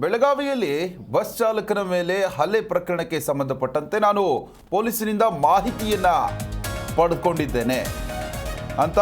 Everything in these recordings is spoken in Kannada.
ಬೆಳಗಾವಿಯಲ್ಲಿ ಬಸ್ ಚಾಲಕನ ಮೇಲೆ ಹಲ್ಲೆ ಪ್ರಕರಣಕ್ಕೆ ಸಂಬಂಧಪಟ್ಟಂತೆ ನಾನು ಪೊಲೀಸರಿಂದ ಮಾಹಿತಿಯನ್ನ ಪಡೆದುಕೊಂಡಿದ್ದೇನೆ ಅಂತ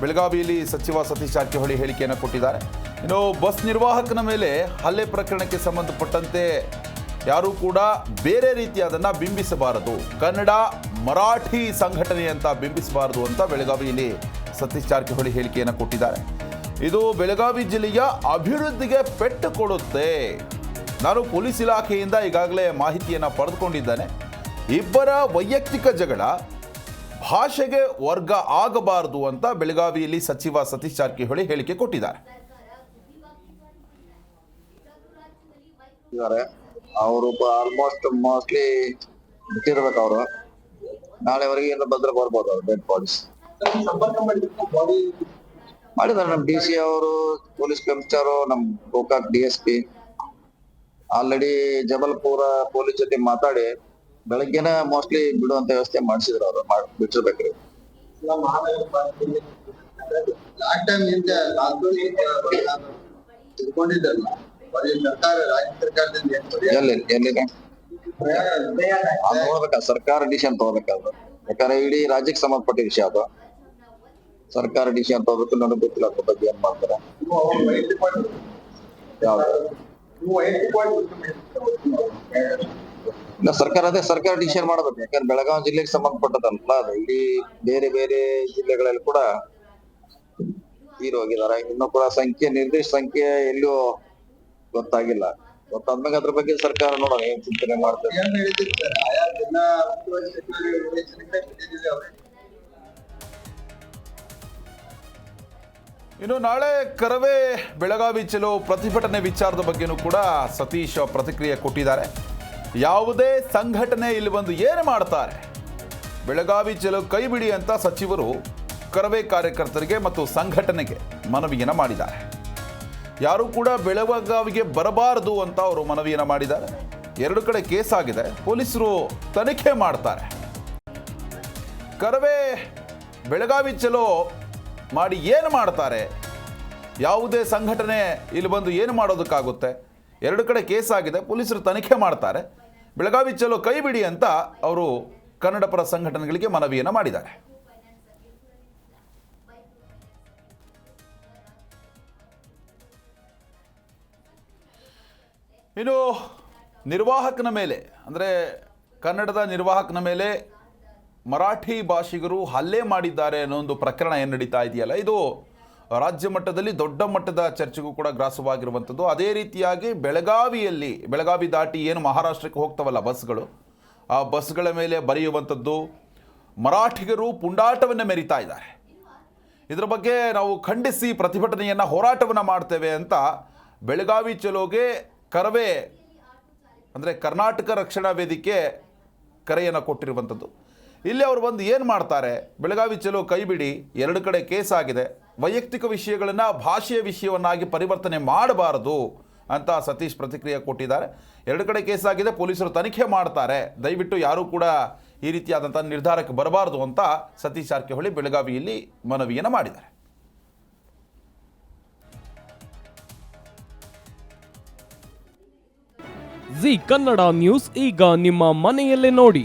ಬೆಳಗಾವಿಯಲ್ಲಿ ಸಚಿವ ಸತೀಶ್ ಜಾರಕಿಹೊಳಿ ಹೇಳಿಕೆಯನ್ನು ಕೊಟ್ಟಿದ್ದಾರೆ. ಇನ್ನು ಬಸ್ ನಿರ್ವಾಹಕನ ಮೇಲೆ ಹಲ್ಲೆ ಪ್ರಕರಣಕ್ಕೆ ಸಂಬಂಧಪಟ್ಟಂತೆ ಯಾರೂ ಕೂಡ ಬೇರೆ ರೀತಿಯಾದನ್ನು ಬಿಂಬಿಸಬಾರದು. ಕನ್ನಡ, ಮರಾಠಿ ಸಂಘಟನೆ ಅಂತ ಬಿಂಬಿಸಬಾರದು ಅಂತ ಬೆಳಗಾವಿಯಲ್ಲಿ ಸತೀಶ್ ಜಾರಕಿಹೊಳಿ ಹೇಳಿಕೆಯನ್ನು ಕೊಟ್ಟಿದ್ದಾರೆ. ಇದು ಬೆಳಗಾವಿ ಜಿಲ್ಲೆಯ ಅಭಿವೃದ್ಧಿಗೆ ಪೆಟ್ಟು ಕೊಡುತ್ತೆ. ನಾನು ಪೊಲೀಸ್ ಇಲಾಖೆಯಿಂದ ಈಗಾಗಲೇ ಮಾಹಿತಿಯನ್ನು ಪಡೆದುಕೊಂಡಿದ್ದೇನೆ. ಇಬ್ಬರ ವೈಯಕ್ತಿಕ ಜಗಳ ಭಾಷೆಗೆ ವರ್ಗ ಆಗಬಾರದು ಅಂತ ಬೆಳಗಾವಿಯಲ್ಲಿ ಸಚಿವ ಸತೀಶ್ ಜಾರಕಿಹೊಳಿ ಹೇಳಿಕೆ ಕೊಟ್ಟಿದ್ದಾರೆ. ಅವರು ಆಲ್ಮೋಸ್ಟ್ ಮೋಸ್ಟ್ಲಿ ಬಿಟ್ಟಿರ್ಬೇಕು ಅವರು. ನಾಳೆವರೆಗೆ ಏನು ಬಂದ್ರೆ ಬರ್ಬೋದು ಅವ್ರು ಡೆಡ್ ಬಾಡೀಸ್ ಮಾಡಿದ್ದಾರೆ ನಮ್ ಡಿ ಸಿ ಅವರು ಪೊಲೀಸ್ ಕಮಿಷನರ್ ನಮ್ Gokak D S P. Already Jabalpur police ಜೊತೆ ಮಾತಾಡಿ ಬೆಳಗ್ಗೆನ ಮೋಸ್ಟ್ಲಿ ಬಿಡುವಂತ ವ್ಯವಸ್ಥೆ ಮಾಡಿಸಿದ್ರು ಅವರು ಬಿಟ್ಟಿರ್ಬೇಕ್ರಿ ಲಾಕ್ಡೌನ್ ತಿಳ್ಕೊಂಡಿದ್ದಲ್ಲ ಬರೀ ಸರ್ಕಾರ ರಾಜ್ಯ ಸರ್ಕಾರದಿಂದ ಸರ್ಕಾರ ಡಿಸಿಷನ್ ತಗೋಬೇಕಾದ್ರು ಯಾಕಂದ್ರೆ ಇಡೀ ರಾಜ್ಯಕ್ಕೆ ಸಂಬಂಧಪಟ್ಟ ವಿಷಯ ಅದು. ಸರ್ಕಾರ ಡಿಸಿಷನ್ ತಗೋಬೇಕು ನನಗೆ ಗೊತ್ತಿಲ್ಲ ಅದ್ರ ಬಗ್ಗೆ ಏನ್ ಮಾಡ್ತಾರೆ? ಇಲ್ಲ ಸರ್ಕಾರ ಅದೇ ಸರ್ಕಾರ ಡಿಸಿಷನ್ ಮಾಡಬೇಕು. ಯಾಕಂದ್ರೆ ಬೆಳಗಾವಿ ಜಿಲ್ಲೆಗೆ ಸಂಬಂಧಪಟ್ಟದಲ್ಲ ಅದು ಇಡೀ ಬೇರೆ ಬೇರೆ ಜಿಲ್ಲೆಗಳಲ್ಲಿ ಕೂಡ ತೀರು ಹೋಗಿದ್ದಾರೆ ಇನ್ನೂ ಕೂಡ ಸಂಖ್ಯೆ ನಿರ್ದಿಷ್ಟ ಸಂಖ್ಯೆ ಎಲ್ಲೂ ಗೊತ್ತಾಗಿಲ್ಲ. ಗೊತ್ತಾದ್ಮೇಲೆ ಅದ್ರ ಬಗ್ಗೆ ಸರ್ಕಾರ ನೋಡೋಣ ಏನ್ ಚಿಂತನೆ ಮಾಡ್ತಾರೆ. ಇನ್ನು ನಾಳೆ ಕರವೇ ಬೆಳಗಾವಿ ಚಲೋ ಪ್ರತಿಭಟನೆ ವಿಚಾರದ ಬಗ್ಗೆನೂ ಕೂಡ ಸತೀಶ್ ಪ್ರತಿಕ್ರಿಯೆ ಕೊಟ್ಟಿದ್ದಾರೆ. ಯಾವುದೇ ಸಂಘಟನೆ ಇಲ್ಲಿ ಬಂದು ಏನು ಮಾಡ್ತಾರೆ? ಬೆಳಗಾವಿ ಚಲೋ ಕೈ ಬಿಡಿ ಅಂತ ಸಚಿವರು ಕರವೇ ಕಾರ್ಯಕರ್ತರಿಗೆ ಮತ್ತು ಸಂಘಟನೆಗೆ ಮನವಿಯನ್ನು ಮಾಡಿದ್ದಾರೆ. ಯಾರೂ ಕೂಡ ಬೆಳಗಾವಿಗೆ ಬರಬಾರದು ಅಂತ ಅವರು ಮನವಿಯನ್ನು ಮಾಡಿದ್ದಾರೆ. ಎರಡು ಕಡೆ ಕೇಸ್ ಆಗಿದೆ. ಪೊಲೀಸರು ತನಿಖೆ ಮಾಡ್ತಾರೆ. ಕರವೇ ಬೆಳಗಾವಿ ಚಲೋ ಮಾಡಿ ಏನು ಮಾಡ್ತಾರೆ? ಯಾವುದೇ ಸಂಘಟನೆ ಇಲ್ಲಿ ಬಂದು ಏನು ಮಾಡೋದಕ್ಕಾಗುತ್ತೆ? ಎರಡು ಕಡೆ ಕೇಸ್ ಆಗಿದೆ ಪೊಲೀಸರು ತನಿಖೆ ಮಾಡ್ತಾರೆ. ಬೆಳಗಾವಿ ಚಲೋ ಕೈ ಬಿಡಿ ಅಂತ ಅವರು ಕನ್ನಡ ಪರ ಸಂಘಟನೆಗಳಿಗೆ ಮನವಿಯನ್ನು ಮಾಡಿದ್ದಾರೆ. ಇನ್ನು ನಿರ್ವಾಹಕನ ಮೇಲೆ, ಅಂದರೆ ಕನ್ನಡದ ನಿರ್ವಾಹಕನ ಮೇಲೆ ಮರಾಠಿ ಭಾಷಿಗರು ಹಲ್ಲೆ ಮಾಡಿದ್ದಾರೆ ಅನ್ನೋ ಒಂದು ಪ್ರಕರಣ ಏನು ನಡೀತಾ ಇದೆಯಲ್ಲ? ಇದು ರಾಜ್ಯ ಮಟ್ಟದಲ್ಲಿ ದೊಡ್ಡ ಮಟ್ಟದ ಚರ್ಚೆಗೂ ಕೂಡ ಗ್ರಾಸವಾಗಿರುವಂಥದ್ದು. ಅದೇ ರೀತಿಯಾಗಿ ಬೆಳಗಾವಿಯಲ್ಲಿ, ಬೆಳಗಾವಿ ದಾಟಿ ಏನು ಮಹಾರಾಷ್ಟ್ರಕ್ಕೆ ಹೋಗ್ತವಲ್ಲ ಬಸ್ಗಳು? ಆ ಬಸ್ಗಳ ಮೇಲೆ ಬರೆಯುವಂಥದ್ದು, ಮರಾಠಿಗರು ಪುಂಡಾಟವನ್ನು ಮೆರಿತಾ ಇದ್ದಾರೆ. ಇದರ ಬಗ್ಗೆ ನಾವು ಖಂಡಿಸಿ ಪ್ರತಿಭಟನೆಯನ್ನು ಹೋರಾಟವನ್ನು ಮಾಡ್ತೇವೆ ಅಂತ ಬೆಳಗಾವಿ ಚಲೋಗೆ ಕರವೇ, ಅಂದರೆ ಕರ್ನಾಟಕ ರಕ್ಷಣಾ ವೇದಿಕೆ ಕರೆಯನ್ನು ಕೊಟ್ಟಿರುವಂಥದ್ದು. ಇಲ್ಲಿ ಅವರು ಬಂದು ಏನು ಮಾಡ್ತಾರೆ? ಬೆಳಗಾವಿ ಚಲೋ ಕೈ ಬಿಡಿ, ಎರಡು ಕಡೆ ಕೇಸ್ ಆಗಿದೆ. ವೈಯಕ್ತಿಕ ವಿಷಯಗಳನ್ನು ಭಾಷೆಯ ವಿಷಯವನ್ನಾಗಿ ಪರಿವರ್ತನೆ ಮಾಡಬಾರದು ಅಂತ ಸತೀಶ್ ಪ್ರತಿಕ್ರಿಯೆ ಕೊಟ್ಟಿದ್ದಾರೆ. ಎರಡು ಕಡೆ ಕೇಸ್ ಆಗಿದೆ, ಪೊಲೀಸರು ತನಿಖೆ ಮಾಡ್ತಾರೆ. ದಯವಿಟ್ಟು ಯಾರೂ ಕೂಡ ಈ ರೀತಿಯಾದಂಥ ನಿರ್ಧಾರಕ್ಕೆ ಬರಬಾರದು ಅಂತ ಸತೀಶ್ ಜಾರಕಿಹೊಳಿ ಬೆಳಗಾವಿಯಲ್ಲಿ ಮನವಿಯನ್ನು ಮಾಡಿದ್ದಾರೆ. ಜಿ ಕನ್ನಡ ನ್ಯೂಸ್ ಈಗ ನಿಮ್ಮ ಮನೆಯಲ್ಲೇ ನೋಡಿ.